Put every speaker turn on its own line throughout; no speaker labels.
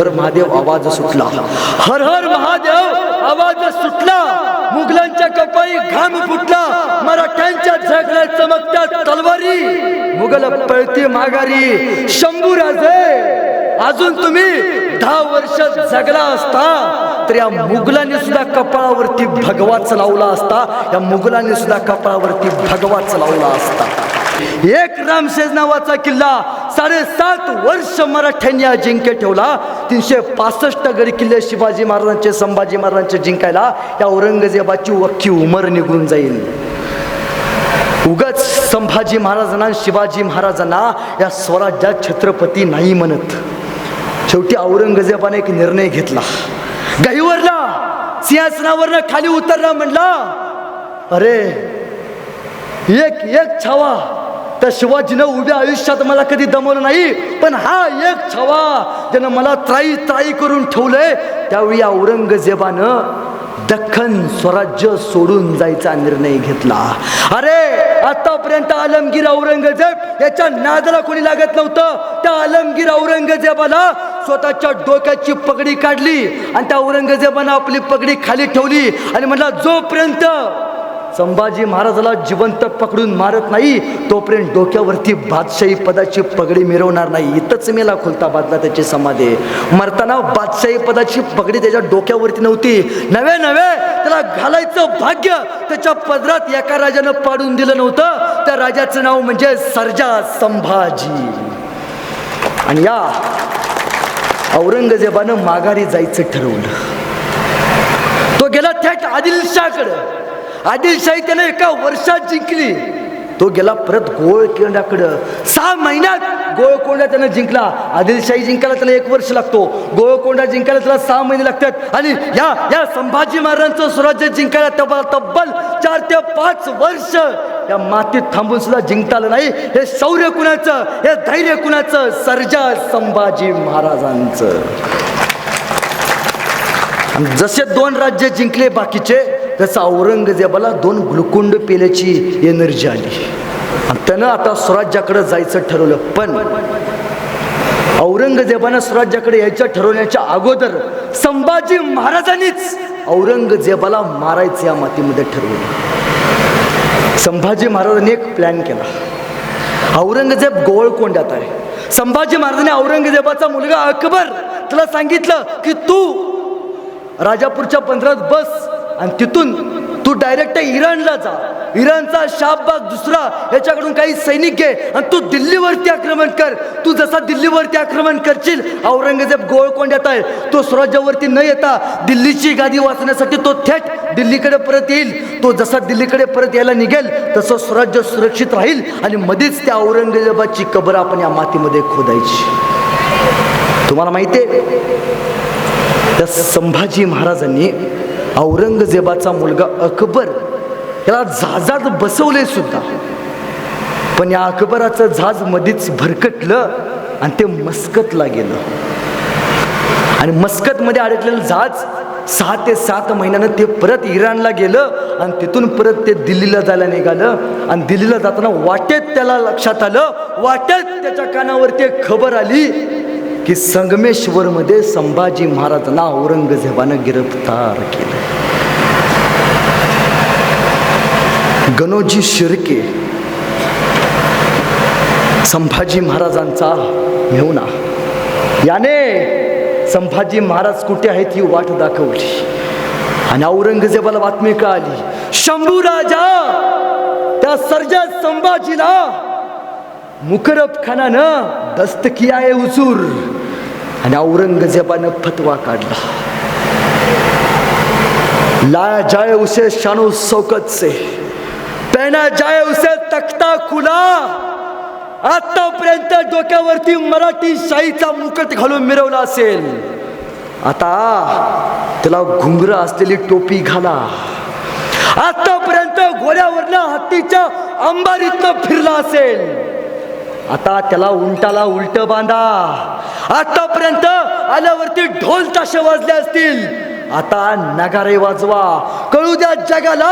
हर महादेव आवाज सुटला. हर हर महादेव आवाज सुटला. मुघलांच्या कपाळी घाम फुटला. मराठ्यांच्या झगड्या चमकत्या तलवारी. मुघल पळती माघारी. शंभू राजे अजून तुम्ही दहा वर्ष जगला असता. तर या मुघलांनी सुद्धा कपाळावरती भगवाच लावला असता. या मुघलांनी सुद्धा कपाळावरती भगवाच लावला असता. एक रामशेज नावाचा किल्ला साडेसात वर्ष मराठ्यांनी अजिंक्य ठेवला. तीनशे पासष्ट गडी किल्ले शिवाजी महाराजांचे संभाजी महाराजांचे जिंकायला या औरंगजेबाची अख्खी उमर निघून जाईल. उगाच संभाजी महाराजांना शिवाजी महाराजांना या स्वराज्यात छत्रपती नाही म्हणत. शेवटी औरंगजेबाने एक निर्णय घेतला. गहीवरला सिंहासनावरनं खाली उतरला म्हणला. अरे एक एक छावा. त्या शिवाजीनं उभ्या आयुष्यात मला कधी दमवलं नाही पण हा एक छावा ज्यानं मला त्राई त्राई करून ठेवलंय त्यावेळी औरंगजेबानं दख्खन स्वराज्य सोडून जायचा निर्णय घेतला. अरे आतापर्यंत आलमगीर औरंगजेब याच्या नादाला कोणी लागत नव्हतं. त्या आलमगीर औरंगजेबाला स्वतःच्या डोक्याची पगडी काढली आणि त्या औरंगजेबानं आपली पगडी खाली ठेवली आणि म्हटला जोपर्यंत संभाजी महाराजाला जिवंत पकडून मारत नाही तोपर्यंत डोक्यावरती बादशाही पदाची पगडी मिरवणार नाही. इथंच मेला खुलता बादला त्याची समाधी. मरताना बादशाही पदाची पगडी त्याच्या डोक्यावरती नव्हती. नवे नवे त्याला घालायचं भाग्य त्याच्या पदरात एका राजानं पाडून दिलं नव्हतं. त्या राजाचं नाव म्हणजे सर्जा संभाजी. आणि या औरंगजेबानं माघारी जायचं ठरवलं. तो गेला थेट आदिलशाकडं आदिलशाही त्याने एका वर्षात जिंकली. तो गेला परत गोळकोंड्याकडं सहा महिन्यात गोळकोंडा त्यानं जिंकला. आदिलशाही जिंकायला त्याला एक वर्ष लागतो. गोळकोंडा जिंकायला त्याला सहा महिने लागतात. आणि या या संभाजी महाराजांचं स्वराज्य जिंकायला तब्बल तब्बल चार ते पाच वर्ष या मातीत थांबून सुद्धा जिंकता आलं नाही. हे शौर्य कुणाचं? हे धैर्य कुणाचं? सर्जा संभाजी महाराजांचं. जसे दोन राज्य जिंकले बाकीचे तसं औरंगजेबाला दोन ग्लुकोंड पेल्याची एनर्जी आली. आणि त्यानं आता स्वराज्याकडे जायचं ठरवलं. पण औरंगजेबानं स्वराज्याकडे यायचं ठरवण्याच्या अगोदर संभाजी महाराजांनीच औरंगजेबाला मारायचं या मातीमध्ये ठरवलं. संभाजी महाराजांनी एक प्लॅन केला. औरंगजेब गोवळकोंड्यात आहे. संभाजी महाराजांनी औरंगजेबाचा मुलगा अकबर तुला सांगितलं की तू राजापूरच्या पंधरात बस. आणि तिथून तू डायरेक्ट इराणला जा. इराणचा शाहबाग दुसरा याच्याकडून काही सैनिक घे आणि तू दिल्लीवरती आक्रमण कर. तू जसा दिल्लीवरती आक्रमण करशील औरंगजेब गोळकोंड्यात आहे. तो स्वराज्यावरती न येता दिल्लीची गादी वाचण्यासाठी तो थेट दिल्लीकडे परत येईल. तो जसा दिल्लीकडे परत यायला निघेल तसं स्वराज्य सुरक्षित राहील आणि मध्येच त्या औरंगजेबाची कबर आपण या मातीमध्ये खोदायची. तुम्हाला माहिती आहे? त्या संभाजी महाराजांनी औरंगजेबाचा मुलगा अकबर याला जहाजात बसवले सुद्धा. पण या अकबराचं जहाज मधीच भरकटलं आणि ते मस्कतला गेलं. आणि मस्कतमध्ये अडकलेलं जहाज सहा ते सात महिन्यानं ते परत इराणला गेलं आणि तिथून परत ते दिल्लीला जायला निघालं. आणि दिल्लीला जाताना वाटेत त्याला लक्षात आलं. वाटेत त्याच्या कानावरती खबर आली. की संगमेश्वरमध्ये संभाजी महाराजांना औरंगजेबानं गिरफ्तार केलं. गणोजी शिर्के संभाजी महाराजांचा मेहुणा. याने संभाजी महाराज कुठे आहेत ही वाट दाखवली. आणि औरंगजेबाला बातमी कळाली शंभू राजा त्या सर्जा संभाजीला मुकरब खानानं आहे हुजूर. आणि औरंगजेबानं फतवा काढला. ला जाय उसे शानो सौकत से. पेना जाय उसे तख्ता खुला. आतापर्यंत डोक्यावरती मराठी शाहीचा मुकट घालून मिरवला असेल. आता त्याला घुंगर असलेली टोपी घाला. आतापर्यंत घोड्यावरनं हत्तीच्या अंबारीतनं फिरला असेल. आता त्याला उंटाला उलट बांधा. आतापर्यंत आल्यावरती ढोल ताशे वाजले असतील. आता नगारे वाजवा. कळू द्या जगाला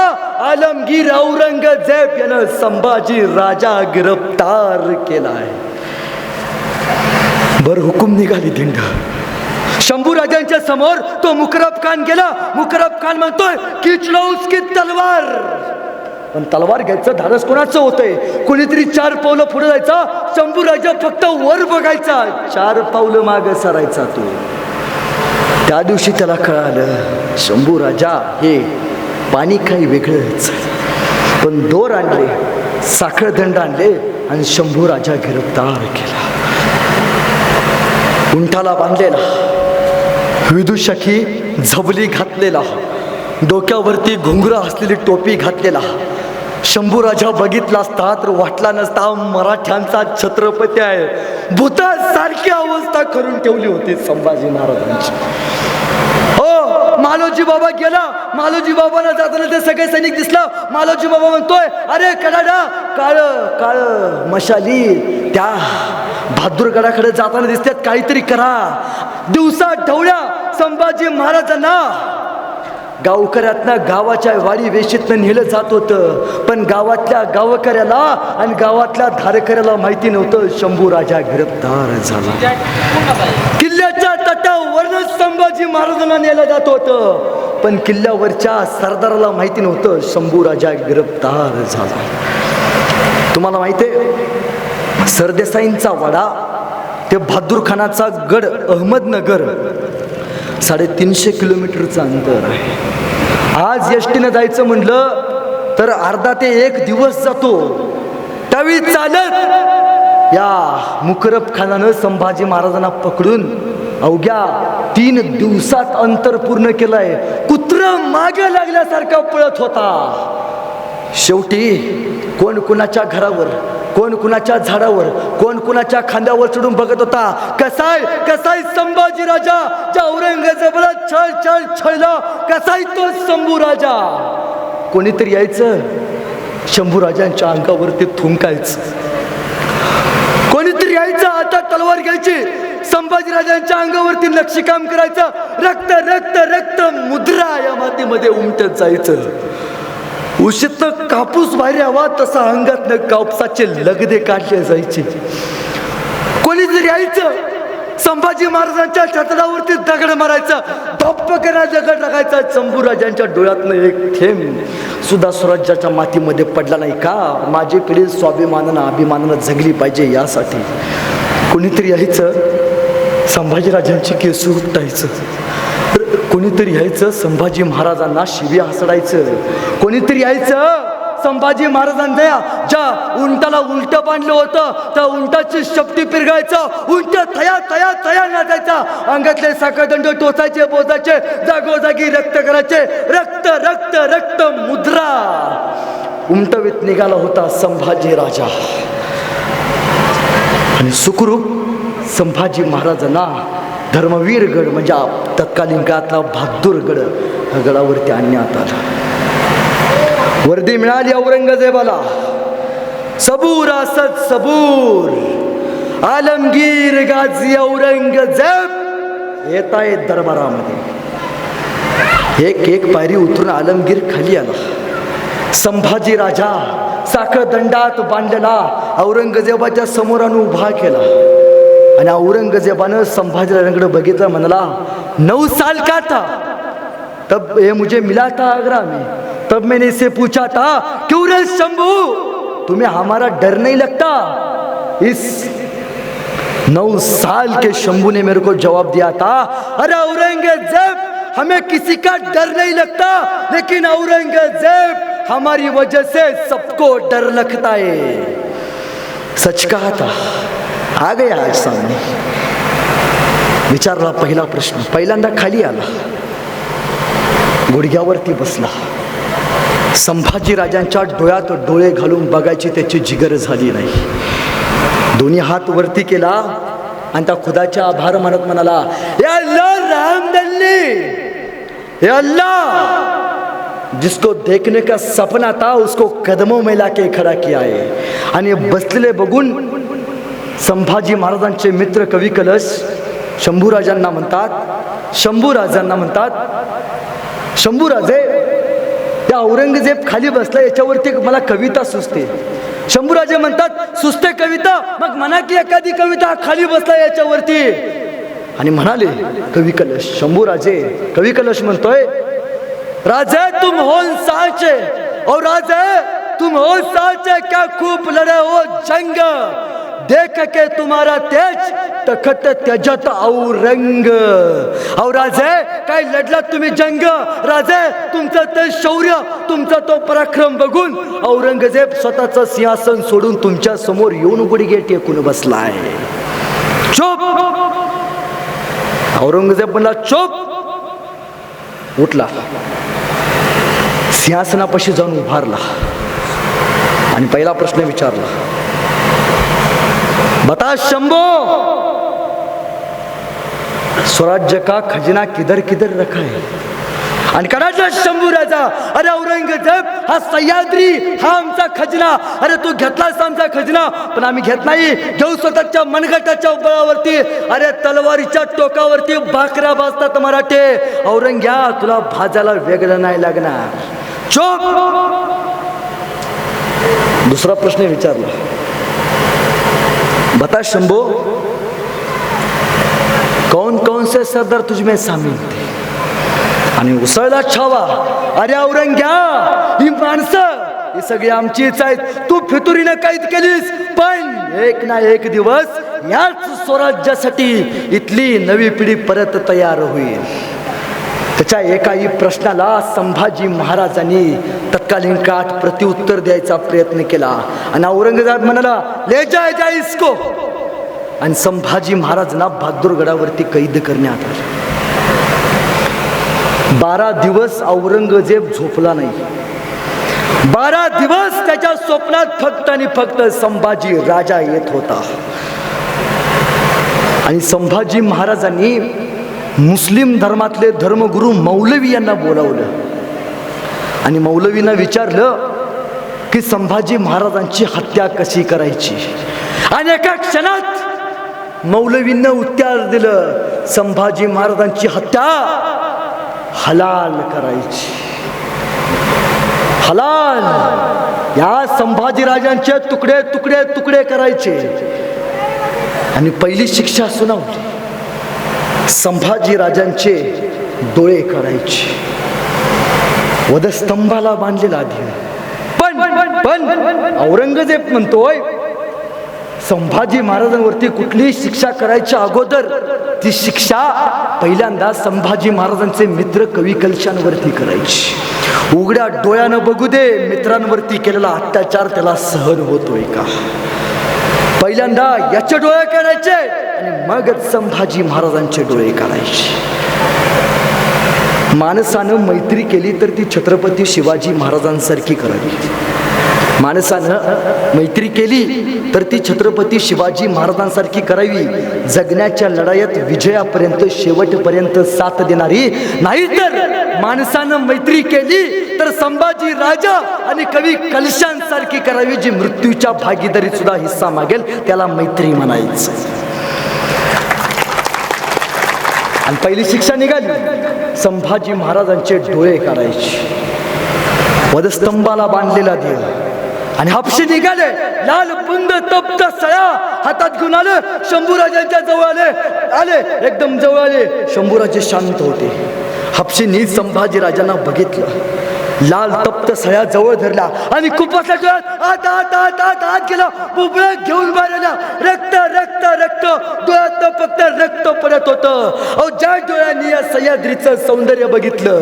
आलमगीर औरंगजेब यानं संभाजी राजा गिरफ्तार केलाय. बर हुकूम निघाली दिंड शंभू राजांच्या समोर तो मुकरब खान गेला. मुकरब खान म्हणतोय किचलो उसकी तलवार. पण तलवार घ्यायचं धाडस कोणाचं होतंय? कोणीतरी चार पावलं पुढे जायचा शंभू राजा फक्त वर बघायचा. चार पावलं माग सरायचा तो. त्या दिवशी त्याला कळालं शंभू राजा हे पाणी काही वेगळंच. पण दोर आणले साखळदंड आणले आणि शंभू राजा गिरफ्तार केला. उंटाला बांधलेला. विदुषकी झबली घातलेला. डोक्यावरती घुंगरं असलेली टोपी घातलेला. शंभू राजा बघितला असता तर वाटला नसता मराठ्यांचा छत्रपती आहे. भूतासारखी अवस्था करून ठेवली होती संभाजी महाराजांची. हो मालोजी बाबा गेला. मालोजी बाबाला जाताना ते सगळे सैनिक दिसला. मालोजी बाबा म्हणतोय अरे कडाडा काळ काळ मशाली त्या बहादूरगडाकडे जाताना दिसतात काहीतरी करा. दिवसा ढवळ्या संभाजी महाराजांना गावकऱ्यातनं गावाच्या वाडी वेशीतनं नेलं जात होतं. पण गावातल्या गावकऱ्याला आणि गावातल्या धारकऱ्याला माहिती नव्हतं. शंभू राजा गिरफ्तार झाला. किल्ल्याच्या तटावरच संभाजी महाराजांना नेलं जात होतं. पण किल्ल्यावरच्या सरदाराला माहिती नव्हतं. शंभू राजा गिरफ्तार झाला. तुम्हाला माहिती आहे? सरदेसाईंचा वाडा ते बहादूर खानाचा गड अहमदनगर साडेतीनशे किलोमीटरचं अंतर आहे. आज एस टीनं जायचं म्हटलं तर अर्धा ते एक दिवस जातो. त्यावेळी चालत या मुकरब खानानं संभाजी महाराजांना पकडून अवघ्या तीन दिवसात अंतर पूर्ण केलंय. कुत्र मागे लागल्यासारखा पळत होता. शेवटी कोण कुणाच्या घरावर कोण कुणाच्या झाडावर कोण कुणाच्या खांद्यावर चढून बघत होता? कसाय कसाय संभाजी राजा ज्या औरंगजेबाला छळ छळ छळला. कसाय तो शंभू राजा. कोणीतरी यायचं? शंभू राजांच्या अंगावरती थुंकायचं. कोणीतरी यायचं? आता तलवार घ्यायची. संभाजी राजांच्या अंगावरती नक्षीकाम करायचं. रक्त रक्त रक्त मुद्रा या मातीमध्ये उमटत जायचं. उशीतनं कापूस बाहेर हवा तसा अंगातनं कापसाचे लगदे काढले जायचे. कोणी जरी यायचं संभाजी महाराजांच्या छतडावरती दगड मारायचा धप्प करा दगड टाकायचा शंभूराजांच्या डोळ्यातनं एक थेंब सुद्धा स्वराज्याच्या मातीमध्ये पडला नाही का? माझी पिढी स्वाभिमानानं अभिमानानं जगली पाहिजे यासाठी. कोणीतरी यायचं संभाजीराजांची केस उपटायचं कोणीतरी यायचं संभाजी महाराजांना शिवी हसडायचं. कोणीतरी यायचं संभाजी महाराजांच्या ज्या उंटाला उलट बांधलं होतं त्या उंटाची शक्ती पिरगायचं उंट थया थया थया नाचायचा. अंगातले साखरदंड टोचायचे बोचायचे जागोजागी रक्त करायचे. रक्त रक्त रक्त मुद्रा. उमटवीत निघाला होता संभाजी राजा. आणि सुखरूप संभाजी महाराजांना धर्मवीरगड म्हणजे आप- तत्कालीन काळातला बहादूरगड ह्या गडावरती आणण्यात आला. वर्दी मिळाली औरंगजेबाला. सबूर असत सबूर. आलमगीर गाजी औरंगजेब येत आहेत दरबारामध्ये. एक एक पायरी उतरून आलमगीर खाली आला. संभाजी राजा साखर दंडात बांधलेला औरंगजेबाच्या समोरानं उभा केला. आणि औरंगजेबानं संभाजीराजांकडे बघितलं म्हणाला नऊ साल का था? तब ये मुझे मिला था आगरा में। तब मैंने इससे पूछा था क्यों रे शंभू? तुम्हें हमारा डर नहीं लगता? इस नौ साल के शंभू ने मेरे को जवाब दिया था अरे औरंगजेब हमें किसी का डर नहीं लगता लेकिन औरंगजेब हमारी वजह से सबको डर लगता है। सच कहा था। आ गया आज सामने विचारला पहिला प्रश्न. पहिल्यांदा खाली आला. गुडघ्यावरती बसला. संभाजी राजांच्या डोळ्यात डोळे घालून बघायची त्याची जिगर झाली नाही. दोन्ही हात वरती केला आणि त्या खुदाच्या आभार मानत म्हणाला राम दल्ली! जिसको देखने का सपना था उसको कदमों में लाके खड़ा किया है. आणि बसलेले बघून संभाजी महाराजांचे मित्र कवी कलश शंभूराजांना म्हणतात शंभूराजांना म्हणतात शंभूराजे त्या औरंगजेब खाली बसला याच्यावरती मला कविता सुचते. शंभूराजे म्हणतात सुचते कविता मग म्हणा की एखादी कविता खाली बसला याच्यावरती. आणि म्हणाले कवी कलश शंभूराजे कवी कलश म्हणतोय राजे तुम हो साचे और राजे तुम हो साचे क्या खूप लड़े हो जंग. देख के तुम्हारा तेज तखत त्याच्यात औरंग औ राजे काय लढला तुम्ही जंग? राजे तुमचं ते शौर्य तुमचा तो पराक्रम बघून औरंगजेब स्वतःचं सिंहासन सोडून तुमच्यासमोर येऊन गुडघे टेकून बसलाय. चोप! औरंगजेब म्हणला चोप! उठला. सिंहासनापाशी जाऊन उभारला. आणि पहिला प्रश्न विचारला बता शंभो। स्वराज्य का खजिना किधर किधर रखा है? आणि कणाचा शंभू राजा अरे औरंगजेब हा सह्याद्री हा आमचा खजना. अरे तू घेतलास आमचा खजना पण आम्ही घेत नाही. घेऊ स्वतःच्या मनगटाच्या बळावरती अरे तलवारीच्या टोकावरती भाकऱ्या भाजतात मराठे. औरंग्या तुला भाजायला वेगळं नाही लागणार. चोप! दुसरा प्रश्न विचारला. बता शंभो कौन कौन से सरदार तुझमें शामिल थे? आणि उसळला छावा अरे औरंग्या ही माणसं ही सगळी आमचीच आहेत तू फितुरीनं कैद केलीस पण एक ना एक दिवस याच स्वराज्यासाठी इथली नवी पिढी परत तयार होईल. त्याच्या एकाही प्रश्नाला संभाजी महाराजांनी तत्कालीन काठ प्रत्युत्तर द्यायचा प्रयत्न केला. आणि औरंगजेब म्हणाला ले जाय जाय इसको. आणि संभाजी महाराजांना बहादूरगडावरती कैद करण्यात आले. बारा दिवस औरंगजेब झोपला नाही. बारा दिवस त्याच्या स्वप्नात फक्त आणि फक्त संभाजी राजा येत होता. आणि संभाजी महाराजांनी मुस्लिम धर्मातले धर्मगुरू मौलवी यांना बोलावलं. आणि मौलवीनं विचारलं की संभाजी महाराजांची हत्या कशी करायची? आणि एका क्षणात मौलवींना उत्तर दिलं संभाजी महाराजांची हत्या हलाल करायची. हलाल! या संभाजीराजांचे तुकडे तुकडे तुकडे करायचे. आणि पहिली शिक्षा सुनावली. संभाजी राजांचे डोळे करायचे. वधस्तंभाला बांधलेला आधी पण पण औरंगजेब म्हणतोय संभाजी महाराजांवरती कुठलीही शिक्षा करायच्या अगोदर ती शिक्षा पहिल्यांदा संभाजी महाराजांचे मित्र कवी कलशांवरती करायची. उघड्या डोळ्यानं बघू दे मित्रांवरती केलेला अत्याचार त्याला सहन होतोय का? पहिल्यांदा याचे डोळे करायचे. आणि मगच संभाजी महाराजांचे डोळे काढायचे. माणसानं मैत्री केली तर ती छत्रपती शिवाजी महाराजांसारखी करावी. माणसानं मैत्री केली तर ती छत्रपती शिवाजी महाराजांसारखी करावी. जगण्याच्या लढाईत विजयापर्यंत शेवटपर्यंत साथ देणारी नाही तर माणसानं मैत्री केली तर संभाजी राजा आणि कवी कलशांसारखी करावी जी मृत्यूच्या भागीदारीत सुद्धा हिस्सा मागेल त्याला मैत्री म्हणायचं. आणि पहिली शिक्षा निघाली. संभाजी महाराजांचे डोळे काढायचे वधस्तंभाला बांधलेला देव. आणि हापशी निघाले. लाल बुंद तप्त सळा हातात घेऊन आले. शंभूराजांच्या जवळ आले. आले. एकदम जवळ आले. शंभूराजे शांत होते. हापशीनी संभाजी राजांना बघितलं. लाल तप्त सळ्या जवळ धरला आणि कुपाच्या डोळ्यात आत आत आत आत आत गेला. बुबळ घेऊन बाहेरला. रक्त रक्त रक्त. डोळ्यात फक्त रक्त पडत होतं. अहो ज्या डोळ्यांनी या सह्याद्रीचं सौंदर्य बघितलं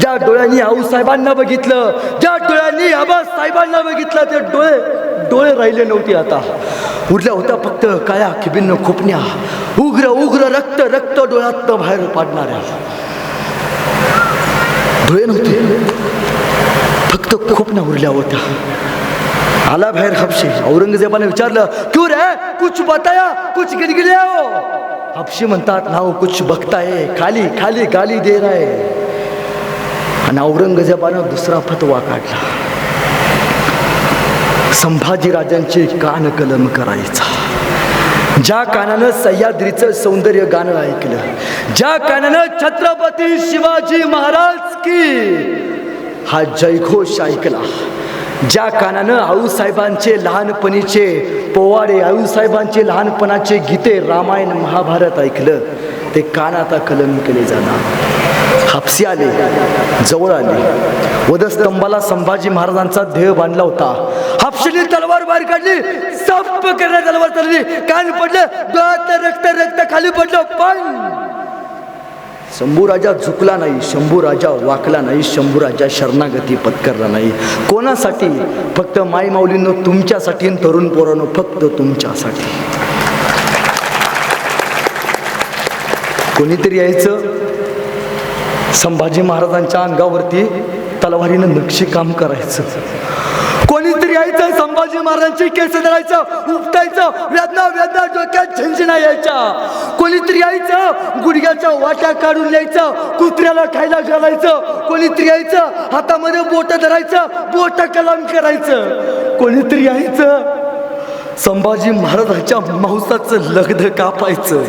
ज्या डोळ्यांनी आऊसाहेबांना बघितलं ज्या डोळ्यांनी आबा साहेबांना बघितलं ते डोळे डोळे राहिले नव्हते आता. उरल्या होत्या फक्त काया खिबिन्न खोपण्या. उग्र उग्र रक्त रक्त डोळ्यात बाहेर पाडणाऱ्या. डोळे नव्हते. फक्त खूप उरल्या होत्या. आला बाहेर हपशी. औरंगजेबाने विचारलं क्यू रे? कुछ बताया? कुछ गिरगिरे हो? हपशी म्हणतात नाव कुछ बघताय. खाली खाली गाली दे राय आणि औरंगजेबानं दुसरा फतवा काढला. संभाजी राजांचे कान कलम करायचा. ज्या कानानं सह्याद्रीचं सौंदर्य गाणं ऐकलं ज्या कानानं छत्रपती शिवाजी महाराज की हा जयघोष ऐकला. ज्या कानानं आऊसाहेबांचे लहानपणीचे पोवाडे आऊसाहेबांचे लहानपणाचे गीते रामायण महाभारत ऐकलं ते कान आता कलम केले जाणार. हापसी आले जवळ आले. वधस्तंभाला संभाजी महाराजांचा ध्येय बांधला होता. हापशीने तलवार बाहेर काढली सप करण्यात तलवार चालली. कान पडलं रक्त रक्त खाली पडलं पण शंभू राजा झुकला नाही शंभू राजा वाकला नाही शंभू राजा शरणागती पत्करला नाही. कोणासाठी? फक्त माई माऊलींनो तुमच्यासाठी तरुण पोरांनो फक्त तुमच्यासाठी. कोणीतरी यायचं? संभाजी महाराजांच्या अंगावरती तलवारीनं नक्षी काम करायचं. कोणीतरी यायचं संभाजी महाराजांची केस धरायचं उपटायचं वेदना वेदना डोक्यात झंझणा यायच्या. कोणीतरी यायचं गुडघ्याच्या वाट्या काढून यायचं कुत्र्याला खायला घालायचं कोणीतरी यायचं हातामध्ये बोट धरायचं बोट कलाम करायचं. कोणीतरी यायचं संभाजी महाराजांच्या मांसाचं लगद कापायचं.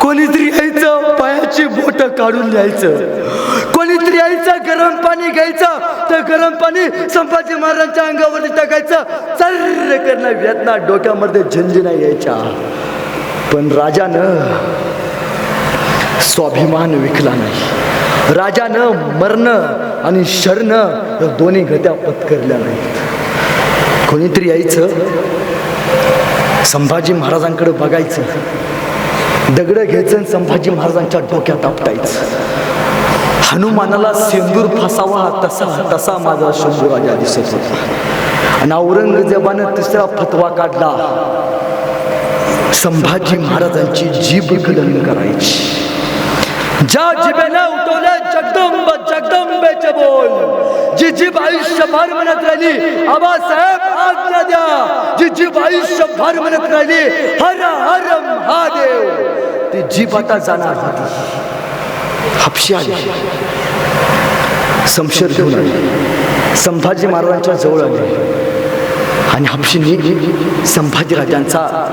कोणीतरी यायचं पायाची बोट काढून द्यायचं. कोणीतरी यायचं गरम पाणी घ्यायचं तर गरम पाणी संभाजी महाराजांच्या अंगावरती टाकायचं. चर्र करणं वेदना डोक्यामध्ये झंझणा यायच्या. पण राजानं स्वाभिमान विकला नाही. राजानं मरणं आणि शरणं या दोन्ही गत्या पत्करल्या नाहीत. कोणीतरी यायचं संभाजी महाराजांकडे बघायचं. दगड घ्यायचं संभाजी महाराजांच्या डोक्यात आपटायचं. हनुमानाला सिंदूर फसावा तसा तसा माझा शंभू राजा दिसत होता. आणि औरंगजेबानं तिसरा फतवा काढला. संभाजी महाराजांची जीभ कलन करायची. ज्या जिबेला उठवल्या जगदंब जगदंबेचे बोल. जी जी आयुष्यभर म्हणत राहिली आबासाहेब आज्ञा द्या. जी जी आयुष्यभर म्हणत राहिली हर हर महादेव. ती जीप आता जाणार होती. हापशी आली. समशेर घेऊन आली. संभाजी महाराजांच्या जवळ आले. आणि हापशींनी संभाजी राजांचा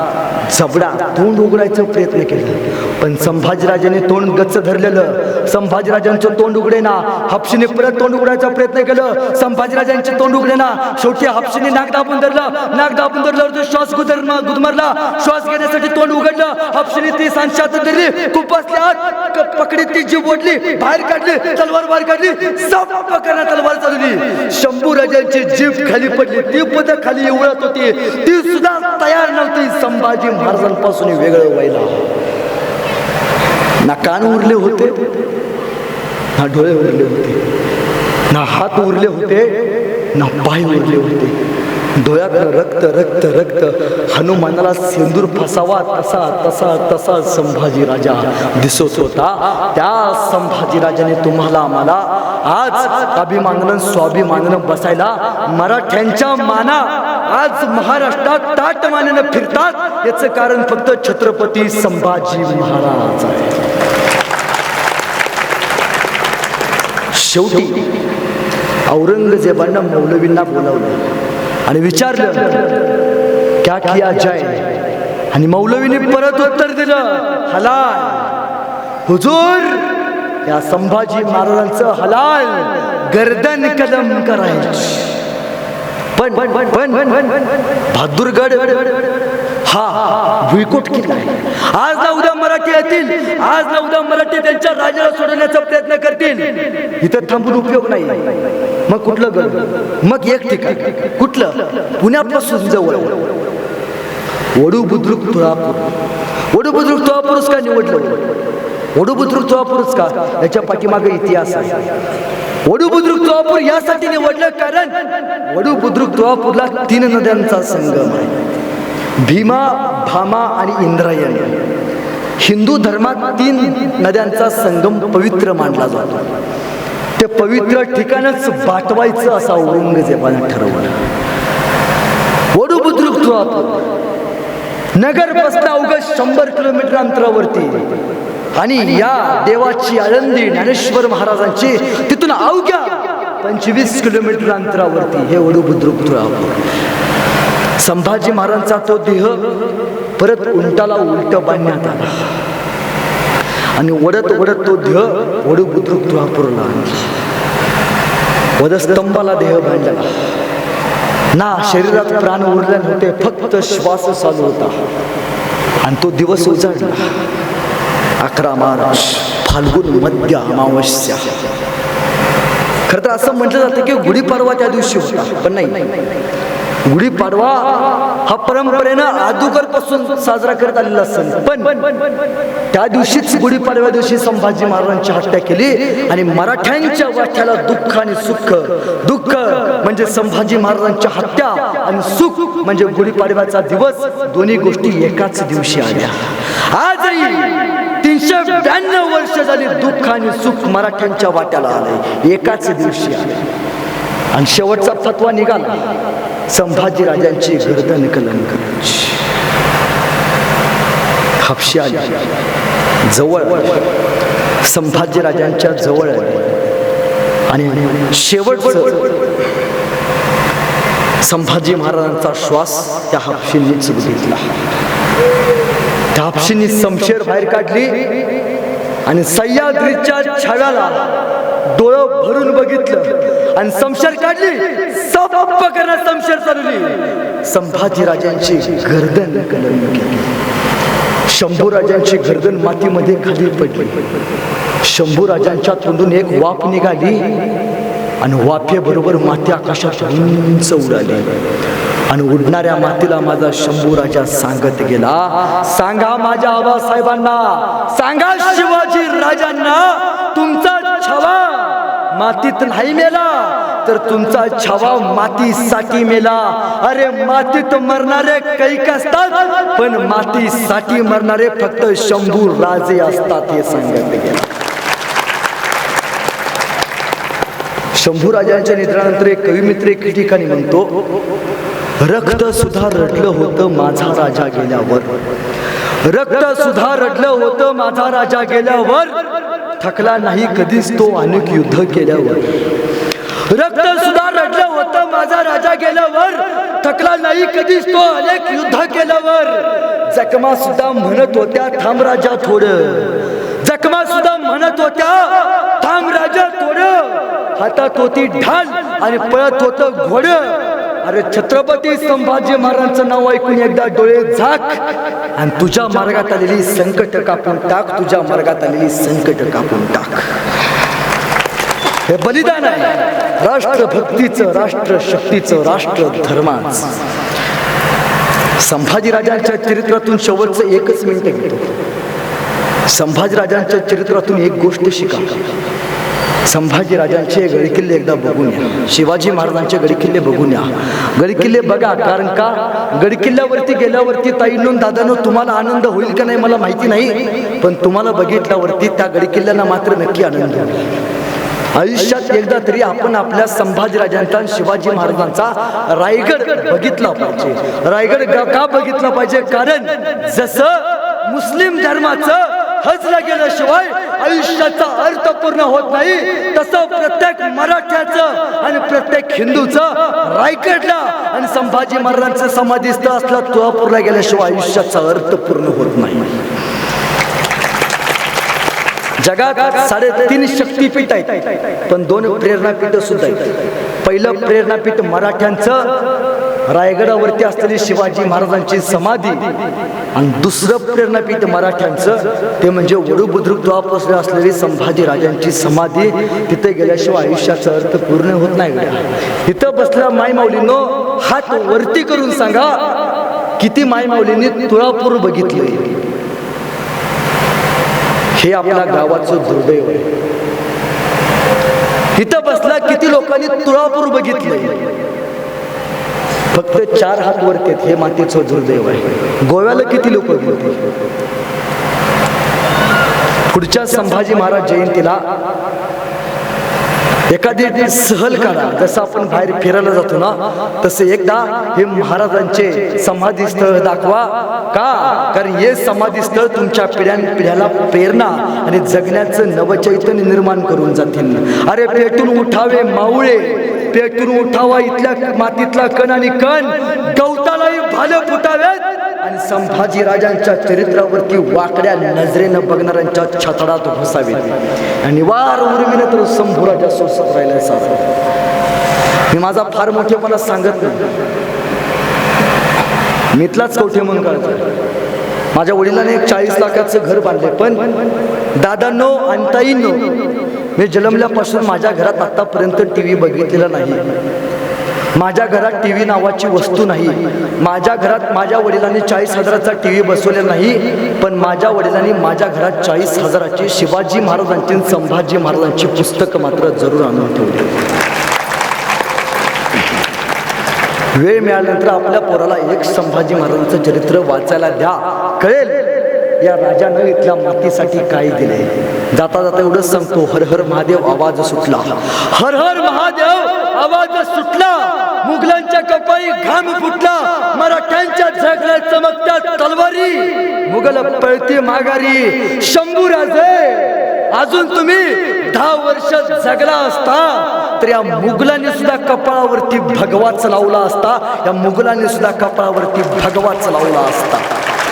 जबडा तोंड उघडायचा प्रयत्न केला. पण संभाजीराजाने तोंड गच्च धरलेलं. संभाजीराजांचं तोंड उघडे ना. हापशीने परत तोंड उघडायचा प्रयत्न केलं. संभाजीराजांचे तोंड उघडे ना. शेवटी हापशीने नाक दाबून धरलं. नाक दाबून धरलं तो श्वास गुदर गुदमरला. श्वास घेण्यासाठी तोंड उघडलं. हापशीने ती सांशात धरली. खूप पकडीत पकडी ती जीव ओढली. बाहेर काढली. तलवार बाहेर काढली. सब पकडा तलवार चालली शंभू राजांची जीभ खाली पडली. ती पद खाली उडत होती. ती सुद्धा तयार नव्हती. संभाजी महाराजांपासून वेगळं व्हायला ना कान उरले होते ना डोळे उरले होते ना हात उरले होते ना पाय उरले होते. डोळ्यात रक्त रक्त रक्त. हनुमानाला सिंदूर फसावा तसा तसा तसा संभाजी राजा दिसत होता. त्या संभाजी राजाने तुम्हाला आम्हाला आज अभिमानानं स्वाभिमानानं बसायला मराठ्यांच्या माना आज महाराष्ट्रात ताट मानेनं फिरतात. याचं कारण फक्त छत्रपती संभाजी महाराज शेवटी औरंगजेबानं मौलवींना बोलावलं. आणि विचारलं क्या किया जाय आणि मौलवीने परत उत्तर दिलं हलाल. हुजूर या संभाजी महाराजांचं हलाल गर्दन कदम करायची. पण पण पण बहादूरगड हा भुईकोट किल्ला आहे. आज ना उद्या मराठी येतील. आज ना उद्या मराठी त्यांच्या राजाला सोडवण्याचा प्रयत्न करतील. इथं थांबून उपयोग नाही. मग कुठलं गड? मग एक ठिकाण. कुठलं? पुण्यापासून जवळ. वडू बुद्रुक तुळापूर. वडू बुद्रुक तुळापूरच का निवडलं? वडू बुद्रुक तुळापूरच का? याच्या पाठीमागे इतिहास आहे. वडू बुद्रुक तुळापूर यासाठी निवडलं कारण वडू बुद्रुक तुळापूरला तीन नद्यांचा संगम आहे. भीमा भामा आणि इंद्रायणी. हिंदू धर्मात तीन नद्यांचा संगम पवित्र मानला जातो. ते पवित्र ठिकाणच बाटवायचं असा औरंगजेबाने ठरवलं. वडू बुद्रुक तुळापूर नगर बसता अवघ्या शंभर किलोमीटर अंतरावरती. आणि या देवाची आळंदी ज्ञानेश्वर महाराजांची तिथून अवघ्या पंचवीस किलोमीटर अंतरावरती हे वडू बुद्रुक तुळापूर संभाजी महाराजांचा तो देह परत उंटाला उलट बांधण्यात आला. आणि वडत वडत तो देह वडू बुद्रुक तुळापूरला आणला. वधस्तंभाला देह बांधला. ना शरीरात प्राण उरले नव्हते फक्त श्वास चालू होता. आणि तो दिवस उजाडला अकरा मार्च फाल्गुन मध्य अमावस्या. खरं तर असं म्हटलं जातं की गुढीपाडवा त्या दिवशी होता पण नाही. गुढीपाडवा हा परंपरेनं अगोदर साजरा करत आलेला सण. पण त्या दिवशीच गुढीपाडव्या दिवशी संभाजी महाराजांची हत्या केली आणि मराठ्यांच्या वाट्याला दुःख आणि सुख. दुःख म्हणजे संभाजी महाराजांच्या हत्या आणि सुख म्हणजे गुढीपाडव्याचा दिवस दोन्ही गोष्टी एकाच दिवशी आल्या. आजही तीनशे ब्याण्णव वर्ष झाली दुःख आणि सुख मराठ्यांच्या वाट्याला आलंय. एकाच दिवशी आले आणि शेवटचा फतवा निघाला. संभाजी राजांची गर्दन कलम करायची हापशी आली जवळ. संभाजी राजांच्या जवळ. आणि शेवटचं. संभाजी महाराजांचा श्वास त्या हापशींनीच बघितला त्या हापशींनी समशेर बाहेर काढली आणि सह्याद्रीच्या छाव्याला डोळं भरून बघितलं आणि समशेर काढली. सब करण्यात समशेर चालवली संभाजी राजांची गर्दन शंभू राजांची गर्दन मातीमध्ये खाली पडली. शंभू राजांच्या तोंडून एक वाफ निघाली आणि वाफेबरोबर माती आकाशात उंच उडाली. आणि उडणाऱ्या मातीला माझा शंभू राजा सांगत गेला सांगा माझ्या आबासाहेबांना सांगा शिवाजी राजांना तुमचा छवा मातीत नाही मेला तर तुमचा छवा मातीसाठी मेला. अरे मातीत मरणारे कैक असतात पण मातीसाठी मरणारे फक्त शंभू राजे असतात हे सांगत गेला. शंभू राजांच्या निधनानंतर एक कविमित्र एक ठिकाणी म्हणतो रक्त सुद्धा रडलं होतं माझा राजा गेल्यावर. रक्त सुद्धा रडलं होतं माझा राजा गेल्यावर. थकला नाही कधीच तो अनेक युद्ध केल्यावर. रक्त सुद्धा रडलं होतं. माझा राजा गेल्यावर थकला नाही कधीच तो. अनेक युद्ध केल्यावर जखमा सुद्धा म्हणत होत्या थांब राजा थोडं. जखमा सुद्धा म्हणत होत्या थांब राजा थोडं. हातात होती ढाल आणि पळत होत घोड. अरे छत्रपती संभाजी महाराजांचं नाव ऐकून एकदा डोळे झाक आणि तुझ्या मार्गात आलेली संकट कापून टाक तुझ्या मार्गात आलेली संकट कापून टाक. हे बलिदान आहे. राष्ट्रभक्तीचं राष्ट्र शक्तीचं राष्ट्र धर्माचं संभाजीराजांच्या चरित्रातून शेवटचं एकच मिनिट घेतो. संभाजीराजांच्या चरित्रातून एक गोष्ट शिका. संभाजीराजांचे गडकिल्ले एकदा बघून या. शिवाजी महाराजांचे गडकिल्ले बघून या. गडकिल्ले बघा कारण का? गडकिल्ल्यावरती गेल्यावरती ताईंनो दादानो तुम्हाला आनंद होईल का नाही मला माहिती नाही पण तुम्हाला बघितल्यावरती त्या गडकिल्ल्यांना मात्र नक्की आनंद होईल. आयुष्यात एकदा तरी आपण आपल्या संभाजी राजांचा शिवाजी महाराजांचा रायगड बघितला पाहिजे. रायगड का बघितला पाहिजे? कारण जसं मुस्लिम धर्माचं हजला गेल्याशिवाय आयुष्याचा अर्थ पूर्ण होत नाही तसं प्रत्येक मराठ्याचं आणि प्रत्येक हिंदूचं रायगडला आणि संभाजी महाराजांचं समाधीस्थ असलं तुळापूरला गेल्याशिवाय आयुष्याचा अर्थ पूर्ण होत नाही. जगात साडेतीन शक्तीपीठ आहेत. पण दोन प्रेरणापीठ सुद्धा आहेत. पहिलं प्रेरणापीठ मराठ्यांचं रायगडावरती असलेली शिवाजी महाराजांची समाधी आणि दुसरं प्रेरणापीठ मराठ्यांचं ते म्हणजे वडूबुद्रुक द्वापासून असलेली संभाजी राजांची समाधी. तिथे गेल्याशिवाय आयुष्याचा अर्थ पूर्ण होत नाही तिथं बसल्या माय माऊलीनो हात वरती करून सांगा किती माय माऊलींनी तुळापूर बघितली हे आपल्या गावाचं दुर्दैव आहे. इथं बसला किती लोकांनी तुळापूर बघितलं फक्त चार हात वरते हे मातीचं दुर्दैव आहे. गोव्याला किती लोक गेले? पुढच्या संभाजी महाराज जयंतीला एखादी सहल काढा. जसं आपण बाहेर फिरायला जातो ना तसे एकदा हे महाराजांचे समाधी स्थळ दाखवा. का? कारण हे समाधी स्थळ तुमच्या पिढ्यान पिढ्याला प्रेरणा आणि जगण्याचं नवचैतन्य निर्माण करून जातील. अरे पेटून उठावे मावळे. पेटून उठावा इथल्या मातीतला कण आणि कण. गवतालाही भालं फुटावेत. आणि संभाजी राजांच्या चरित्रावरती वाकड्या नजरेनं बघणाऱ्यांच्या छतडात घुसावेत. आणि वार उर्मिनं तर संभूराजा सोसत राहिला साजरा मी माझा फार मोठेपणा सांगत नाही. मितलाच कवठे म्हणून कळत माझ्या वडिलांनी एक चाळीस लाखाचं घर बांधले पण दादांनो अंताईंनो मी जन्मल्यापासून माझ्या घरात आतापर्यंत टी व्ही बघितलेला नाही. माझ्या घरात टी व्ही नावाची वस्तू नाही. माझ्या घरात माझ्या वडिलांनी चाळीस हजाराचा टी व्ही बसवलेला नाही पण माझ्या वडिलांनी माझ्या घरात चाळीस हजाराची शिवाजी महाराजांची संभाजी महाराजांची पुस्तकं मात्र जरूर आणून ठेवली. वेळ मिळाल्यानंतर आपल्या पोराला एक संभाजी महाराजांचं चरित्र वाचायला द्या. कळेल या राजानं इथल्या मातीसाठी काय दिले जाता जाता एवढंच सांगतो हर हर महादेव आवाज सुटला. हर हर महादेव आवाज सुटला. मुघलांच्या कपाळी घाम फुटला. मराठ्यांच्या झगड्या चमकत्या तलवारी. मुघल पळती माघारी. शंभू राजे अजून तुम्ही दहा वर्ष जगला असता. तर या मुघलांनी सुद्धा कपाळावरती भगवाच लावला असता. या मुघलांनी सुद्धा कपाळावरती भगवाच लावला असता.